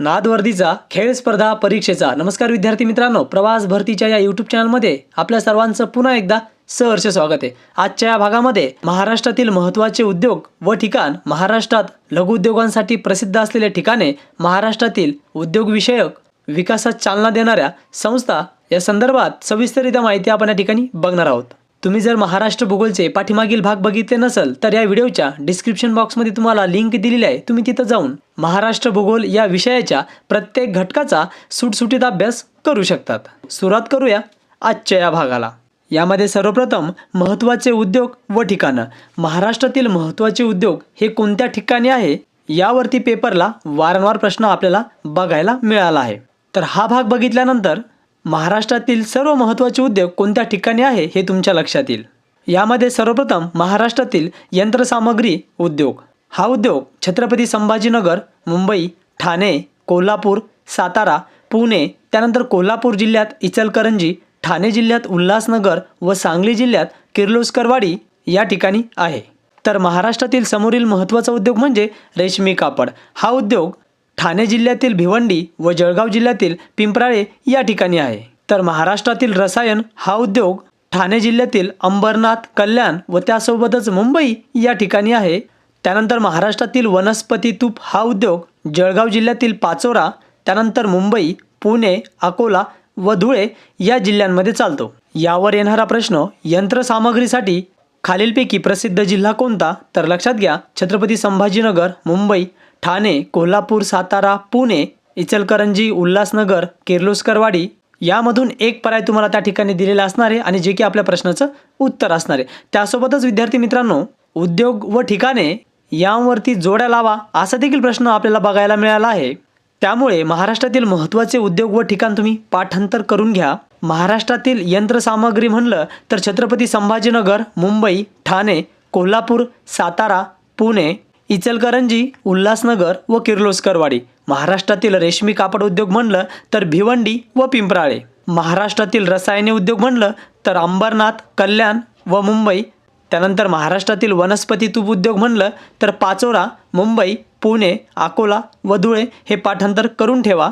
नादवर्दीचा खेळ स्पर्धा परीक्षेचा. नमस्कार विद्यार्थी मित्रांनो प्रवास भरतीच्या या यूट्यूब चॅनलमध्ये आपल्या सर्वांचं पुन्हा एकदा सहर्ष स्वागत आहे. आजच्या या भागामध्ये महाराष्ट्रातील महत्त्वाचे उद्योग व ठिकाण महाराष्ट्रात लघुउद्योगांसाठी प्रसिद्ध असलेले ठिकाणे महाराष्ट्रातील उद्योगविषयक विकासात चालना देणाऱ्या संस्था या संदर्भात सविस्तरित्या माहिती आपण या ठिकाणी बघणार आहोत. तुम्ही जर महाराष्ट्र भूगोलचे पाठीमागील भाग बघितले नसेल तर या व्हिडिओच्या डिस्क्रिप्शन बॉक्समध्ये तुम्हाला लिंक दिलेली आहे. तुम्ही तिथं जाऊन महाराष्ट्र भूगोल या विषयाच्या प्रत्येक घटकाचा सुटसुटीत अभ्यास करू शकतात. सुरुवात करूया आजच्या या भागाला. यामध्ये सर्वप्रथम महत्त्वाचे उद्योग व ठिकाणं. महाराष्ट्रातील महत्त्वाचे उद्योग हे कोणत्या ठिकाणी आहे? यावरती पेपरला वारंवार प्रश्न आपल्याला बघायला मिळाला आहे. तर हा भाग बघितल्यानंतर महाराष्ट्रातील सर्व महत्त्वाचे उद्योग कोणत्या ठिकाणी आहे हे तुमच्या लक्षात येईल यामध्ये सर्वप्रथम महाराष्ट्रातील यंत्रसामग्री उद्योग. हा उद्योग छत्रपती संभाजीनगर मुंबई ठाणे कोल्हापूर सातारा पुणे त्यानंतर कोल्हापूर जिल्ह्यात इचलकरंजी ठाणे जिल्ह्यात उल्हासनगर व सांगली जिल्ह्यात किर्लोस्करवाडी या ठिकाणी आहे. तर महाराष्ट्रातील समोरील महत्त्वाचा उद्योग म्हणजे रेशमी कापड. हा उद्योग ठाणे जिल्ह्यातील भिवंडी व जळगाव जिल्ह्यातील पिंपराळे या ठिकाणी आहे. तर महाराष्ट्रातील रसायन हा उद्योग ठाणे जिल्ह्यातील अंबरनाथ कल्याण व त्यासोबतच मुंबई या ठिकाणी आहे. त्यानंतर महाराष्ट्रातील वनस्पती तूप हा उद्योग जळगाव जिल्ह्यातील पाचोरा त्यानंतर मुंबई पुणे अकोला व धुळे या जिल्ह्यांमध्ये चालतो. यावर येणारा प्रश्न यंत्रसामग्रीसाठी खालीलपैकी प्रसिद्ध जिल्हा कोणता? तर लक्षात घ्या छत्रपती संभाजीनगर मुंबई. ठाणे कोल्हापूर सातारा पुणे इचलकरंजी उल्हासनगर किर्लोस्करवाडी यामधून एक पर्याय तुम्हाला त्या ठिकाणी दिलेला असणार आहे आणि जे की आपल्या प्रश्नाचं उत्तर असणार आहे. त्यासोबतच विद्यार्थी मित्रांनो उद्योग व ठिकाणे यावरती जोड्या लावा असा देखील प्रश्न आपल्याला बघायला मिळाला आहे. त्यामुळे महाराष्ट्रातील महत्त्वाचे उद्योग व ठिकाण तुम्ही पाठांतर करून घ्या. महाराष्ट्रातील यंत्रसामग्री म्हणलं तर छत्रपती संभाजीनगर मुंबई ठाणे कोल्हापूर सातारा पुणे इचलकरंजी उल्हासनगर व किर्लोस्करवाडी. महाराष्ट्रातील रेशमी कापड उद्योग म्हणलं तर भिवंडी व पिंपराळे. महाराष्ट्रातील रसायने उद्योग म्हणलं तर अंबरनाथ कल्याण व मुंबई. त्यानंतर महाराष्ट्रातील वनस्पती तूप उद्योग म्हणलं तर पाचोरा मुंबई पुणे अकोला व धुळे हे पाठांतर करून ठेवा.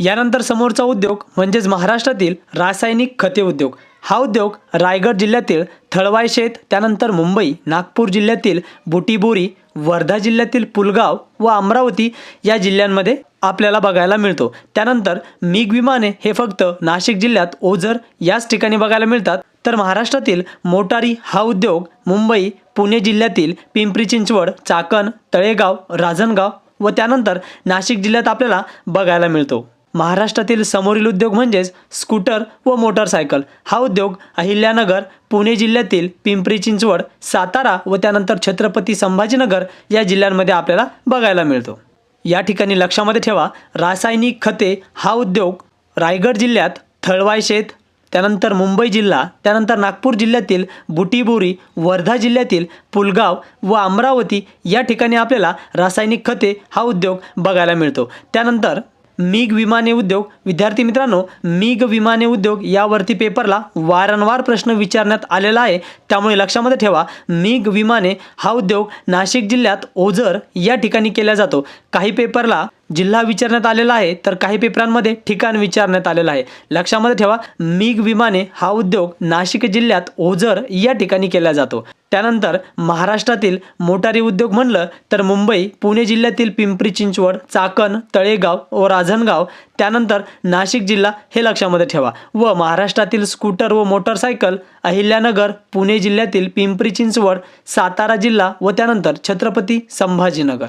यानंतर समोरचा उद्योग म्हणजेच महाराष्ट्रातील रासायनिक खते उद्योग. हा उद्योग रायगड जिल्ह्यातील थळवाय शेत त्यानंतर मुंबई नागपूर जिल्ह्यातील बुटीबोरी वर्धा जिल्ह्यातील पुलगाव व अमरावती या जिल्ह्यांमध्ये आपल्याला बघायला मिळतो. त्यानंतर मिग विमाने हे फक्त नाशिक जिल्ह्यात ओझर याच ठिकाणी बघायला मिळतात. तर महाराष्ट्रातील मोटारी हा उद्योग मुंबई पुणे जिल्ह्यातील पिंपरी चिंचवड चाकण तळेगाव राजनगाव व त्यानंतर नाशिक जिल्ह्यात आपल्याला बघायला मिळतो. महाराष्ट्रातील समोरील उद्योग म्हणजेच स्कूटर व मोटरसायकल. हा उद्योग अहिल्यानगर पुणे जिल्ह्यातील पिंपरी चिंचवड सातारा व त्यानंतर छत्रपती संभाजीनगर या जिल्ह्यांमध्ये आपल्याला बघायला मिळतो. या ठिकाणी लक्षामध्ये ठेवा रासायनिक खते हा उद्योग रायगड जिल्ह्यात थळवाय शेत त्यानंतर मुंबई जिल्हा त्यानंतर नागपूर जिल्ह्यातील बुटीबोरी वर्धा जिल्ह्यातील पुलगाव व अमरावती या ठिकाणी आपल्याला रासायनिक खते हा उद्योग बघायला मिळतो. त्यानंतर मिग विमाने उद्योग. विद्यार्थी मित्रांनो मिग विमाने उद्योग यावरती पेपरला वारंवार प्रश्न विचारण्यात आलेला आहे. त्यामुळे लक्षामध्ये ठेवा मिग विमाने हा उद्योग नाशिक जिल्ह्यात ओझर या ठिकाणी केला जातो. काही पेपरला जिल्हा विचारण्यात आलेला आहे तर काही पेपरांमध्ये ठिकाण विचारण्यात आलेलं आहे. लक्षामध्ये ठेवा मिग विमाने हा उद्योग नाशिक जिल्ह्यात ओझर या ठिकाणी केला जातो. त्यानंतर महाराष्ट्रातील मोटारी उद्योग म्हणलं तर मुंबई पुणे जिल्ह्यातील पिंपरी चिंचवड चाकण तळेगाव व राजनगाव त्यानंतर नाशिक जिल्हा हे लक्षामध्ये ठेवा. व महाराष्ट्रातील स्कूटर व मोटरसायकल अहिल्यानगर पुणे जिल्ह्यातील पिंपरी चिंचवड सातारा जिल्हा व त्यानंतर छत्रपती संभाजीनगर.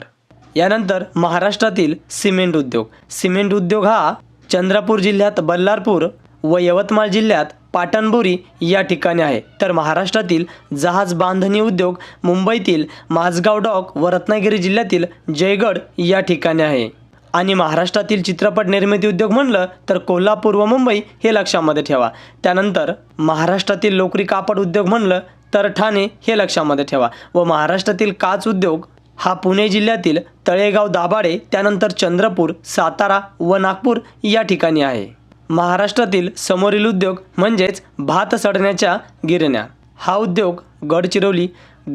यानंतर महाराष्ट्रातील सिमेंट उद्योग. सिमेंट उद्योग हा चंद्रपूर जिल्ह्यात बल्लारपूर व यवतमाळ जिल्ह्यात पाटणबुरी या ठिकाणी आहे. तर महाराष्ट्रातील जहाज बांधणी उद्योग मुंबईतील माझगाव डॉक व रत्नागिरी जिल्ह्यातील जयगड या ठिकाणी आहे. आणि महाराष्ट्रातील चित्रपट निर्मिती उद्योग म्हणलं तर कोल्हापूर व मुंबई हे लक्षामध्ये ठेवा. त्यानंतर महाराष्ट्रातील लोकरी कापड उद्योग म्हणलं तर ठाणे हे लक्षामध्ये ठेवा व महाराष्ट्रातील काच उद्योग हा पुणे जिल्ह्यातील तळेगाव दाभाडे त्यानंतर चंद्रपूर सातारा व नागपूर या ठिकाणी आहे. महाराष्ट्रातील समोरील उद्योग म्हणजेच भात सडण्याच्या गिरण्या. हा उद्योग गडचिरोली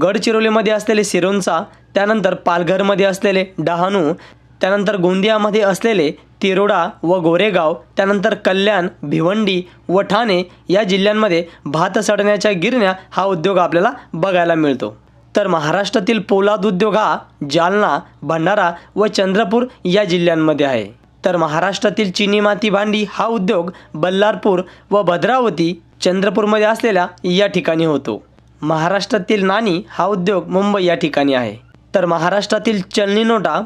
गडचिरोलीमध्ये असलेले सिरोंचा त्यानंतर पालघरमध्ये असलेले डहाणू त्यानंतर गोंदियामध्ये असलेले तिरोडा व गोरेगाव त्यानंतर कल्याण भिवंडी व ठाणे या जिल्ह्यांमध्ये भात सडण्याच्या गिरण्या हा उद्योग आपल्याला बघायला मिळतो. तर महाराष्ट्रातील पोलाद उद्योग हा जालना भंडारा व चंद्रपूर या जिल्ह्यांमध्ये आहे. तर महाराष्ट्रातील चिनी माती भांडी हा उद्योग बल्लारपूर व भद्रावती चंद्रपूरमध्ये असलेल्या या ठिकाणी होतो. महाराष्ट्रातील नाणी हा उद्योग मुंबई या ठिकाणी आहे. तर महाराष्ट्रातील चलनी नोटा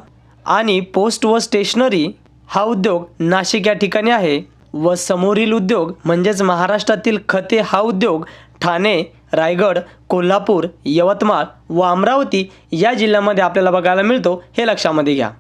आणि पोस्ट व स्टेशनरी हा उद्योग नाशिक या ठिकाणी आहे व समोरील उद्योग म्हणजेच महाराष्ट्रातील खते हा उद्योग ठाणे रायगड कोल्हापूर यवतमाळ व अमरावती या जिल्ह्यामध्ये आपल्याला बघायला मिळतो हे लक्षामध्ये घ्या.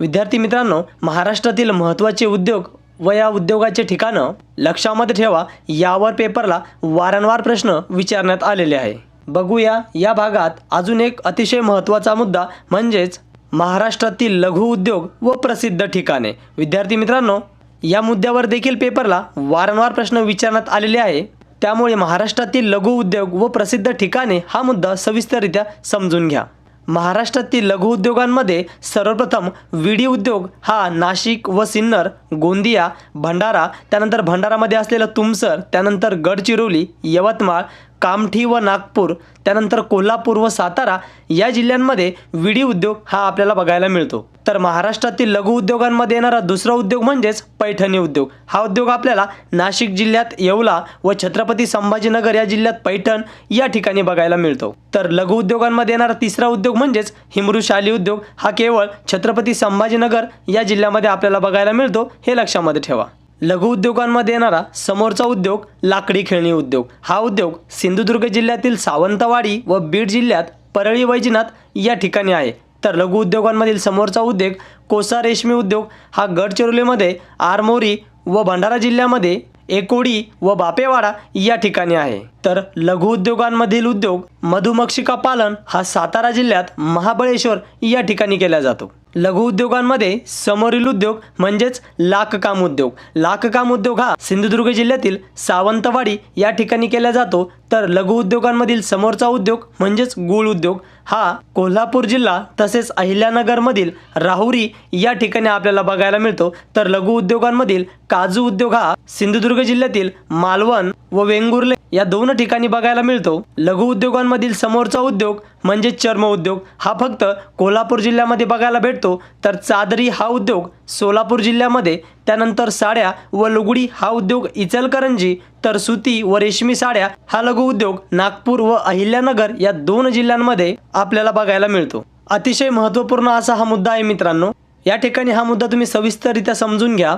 विद्यार्थी मित्रांनो महाराष्ट्रातील महत्त्वाचे उद्योग व या उद्योगाचे ठिकाणं लक्षामध्ये ठेवा यावर पेपरला वारंवार प्रश्न विचारण्यात आलेले आहे. बघूया या भागात अजून एक अतिशय महत्त्वाचा मुद्दा म्हणजेच महाराष्ट्रातील लघु उद्योग व प्रसिद्ध ठिकाणे. विद्यार्थी मित्रांनो या मुद्द्यावर देखील पेपरला वारंवार प्रश्न विचारण्यात आलेले आहे. त्यामुळे महाराष्ट्रातील लघु उद्योग व प्रसिद्ध ठिकाणे हा मुद्दा सविस्तररित्या समजून घ्या. महाराष्ट्रातील लघु उद्योगांमध्ये सर्वप्रथम विडी उद्योग हा नाशिक व सिन्नर गोंदिया भंडारा त्यानंतर भंडारामध्ये असलेलं तुमसर त्यानंतर गडचिरोली यवतमाळ कामठी व नागपूर त्यानंतर कोल्हापूर व सातारा या जिल्ह्यांमध्ये विडी उद्योग हा आपल्याला बघायला मिळतो. तर महाराष्ट्रातील लघु उद्योगांमध्ये येणारा दुसरा उद्योग म्हणजेच पैठणी उद्योग. हा उद्योग आपल्याला नाशिक जिल्ह्यात येवला व छत्रपती संभाजीनगर या जिल्ह्यात पैठण या ठिकाणी बघायला मिळतो. तर लघु उद्योगांमध्ये येणारा तिसरा उद्योग म्हणजेच हिमरुशाली उद्योग. हा केवळ छत्रपती संभाजीनगर या जिल्ह्यामध्ये आपल्याला बघायला मिळतो. हे लक्षामध्ये ठेवा. लघुउद्योगांमध्ये येणारा समोरचा उद्योग लाकडी खेळणी उद्योग. हा उद्योग सिंधुदुर्ग जिल्ह्यातील सावंतवाडी व बीड जिल्ह्यात परळी वैजनाथ या ठिकाणी आहे. तर लघु उद्योगांमधील समोरचा उद्योग कोसा रेशमी उद्योग हा गडचिरोलीमध्ये आरमोरी व भंडारा जिल्ह्यामध्ये एकोडी व बापेवाडा या ठिकाणी आहे. तर लघु उद्योगांमधील उद्योग मधुमक्षिका पालन हा सातारा जिल्ह्यात महाबळेश्वर या ठिकाणी केला जातो. लघु उद्योगांमध्ये समोरील उद्योग म्हणजेच लाखकाम उद्योग. लाखकाम उद्योग हा सिंधुदुर्ग जिल्ह्यातील सावंतवाडी या ठिकाणी केला जातो. तर लघु उद्योगांमधील समोरचा उद्योग म्हणजेच गुळ उद्योग. हा कोल्हापूर जिल्हा तसेच अहिल्यानगरमधील राहुरी या ठिकाणी आपल्याला बघायला मिळतो. तर लघु उद्योगांमधील काजू उद्योग हा सिंधुदुर्ग जिल्ह्यातील मालवण व वेंगुर्ले या दोन ठिकाणी बघायला मिळतो. लघु उद्योगांमधील समोरचा उद्योग म्हणजे चर्म उद्योग हा फक्त कोल्हापूर जिल्ह्यामध्ये बघायला भेटतो. तर चादरी हा उद्योग सोलापूर जिल्ह्यामध्ये त्यानंतर साड्या व लुगडी हा उद्योग इचलकरंजी तर सुती व रेशमी साड्या हा लघु उद्योग नागपूर व अहिल्यानगर या दोन जिल्ह्यांमध्ये आपल्याला बघायला मिळतो. अतिशय महत्त्वपूर्ण असा हा मुद्दा आहे मित्रांनो. या ठिकाणी हा मुद्दा तुम्ही सविस्तररित्या समजून घ्या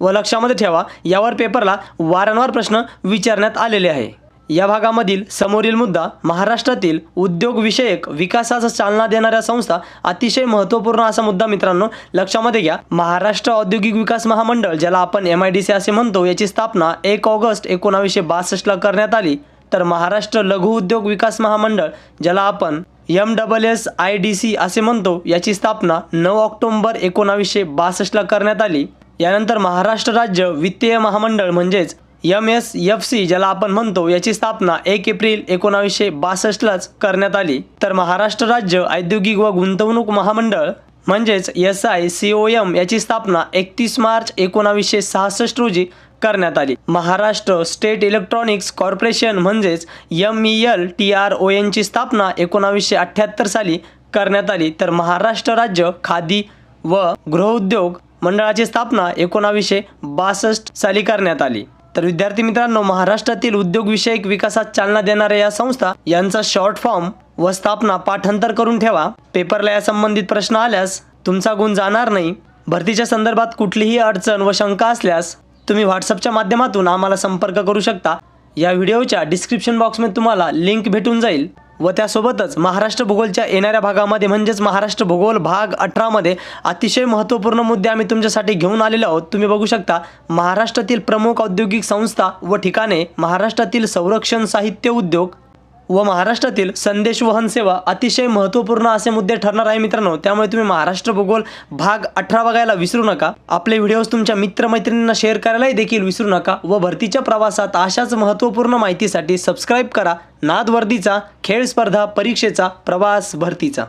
व लक्षामध्ये ठेवा. यावर पेपरला वारंवार प्रश्न विचारण्यात आलेले आहे. या भागामधील समोरील मुद्दा महाराष्ट्रातील उद्योगविषयक विकासाचा चालना देणाऱ्या संस्था अतिशय महत्त्वपूर्ण असा मुद्दा मित्रांनो. लक्षामध्ये घ्या महाराष्ट्र औद्योगिक विकास महामंडळ ज्याला आपण एम आय डी सी असे म्हणतो याची स्थापना एक ऑगस्ट एकोणावीसशे बासष्टला करण्यात आली. तर महाराष्ट्र लघु उद्योग विकास महामंडळ ज्याला आपण M double S I D C असे म्हणतो याची स्थापना नऊ ऑक्टोंबर एकोणावीसशे बासष्टला करण्यात आली. यानंतर महाराष्ट्र राज्य वित्तीय महामंडळ म्हणजेच एम एस एफ सी ज्याला आपण म्हणतो याची स्थापना एक एप्रिल एकोणावीसशे बासष्टलाच करण्यात आली. तर महाराष्ट्र राज्य औद्योगिक व गुंतवणूक महामंडळ म्हणजेच S I C O M याची स्थापना एकतीस मार्च एकोणावीसशे सहासष्ट रोजी करण्यात आली. महाराष्ट्र स्टेट इलेक्ट्रॉनिक्स कॉर्पोरेशन म्हणजेच M E L T R O एनची स्थापना एकोणावीसशे अठ्ठ्याहत्तर साली करण्यात आली. तर महाराष्ट्र राज्य खादी व गृहउद्योग मंडळाची स्थापना एकोणावीसशे बासष्ट साली करण्यात आली. तर विद्यार्थी मित्रांनो महाराष्ट्रातील उद्योगविषयक विकासात चालना देणाऱ्या या संस्था यांचा शॉर्ट फॉर्म व स्थापना पाठांतर करून ठेवा. पेपरला या संबंधित प्रश्न आल्यास तुमचा गुण जाणार नाही. भरतीच्या संदर्भात कुठलीही अडचण व शंका असल्यास तुम्ही व्हॉट्सअपच्या माध्यमातून आम्हाला संपर्क करू शकता. या व्हिडिओच्या डिस्क्रिप्शन बॉक्समध्ये तुम्हाला लिंक भेटून जाईल. व त्यासोबतच महाराष्ट्र भूगोलच्या येणाऱ्या भागामध्ये म्हणजेच महाराष्ट्र भूगोल भाग अठरामध्ये अतिशय महत्त्वपूर्ण मुद्दे आम्ही तुमच्यासाठी घेऊन आलेलो आहोत. तुम्ही बघू शकता महाराष्ट्रातील प्रमुख औद्योगिक संस्था व ठिकाणे महाराष्ट्रातील संरक्षण साहित्य उद्योग व महाराष्ट्रातील संदेश वहन सेवा अतिशय महत्त्वपूर्ण असे मुद्दे ठरणार आहे मित्रांनो. त्यामुळे तुम्ही महाराष्ट्र भूगोल भाग अठरा बघायला विसरू नका. आपले व्हिडिओज तुमच्या मित्रमैत्रिणींना शेअर करायलाही देखील विसरू नका व भरतीच्या प्रवासात अशाच महत्त्वपूर्ण माहितीसाठी सबस्क्राईब करा. नादवर्दीचा खेळ स्पर्धा परीक्षेचा प्रवास भरतीचा.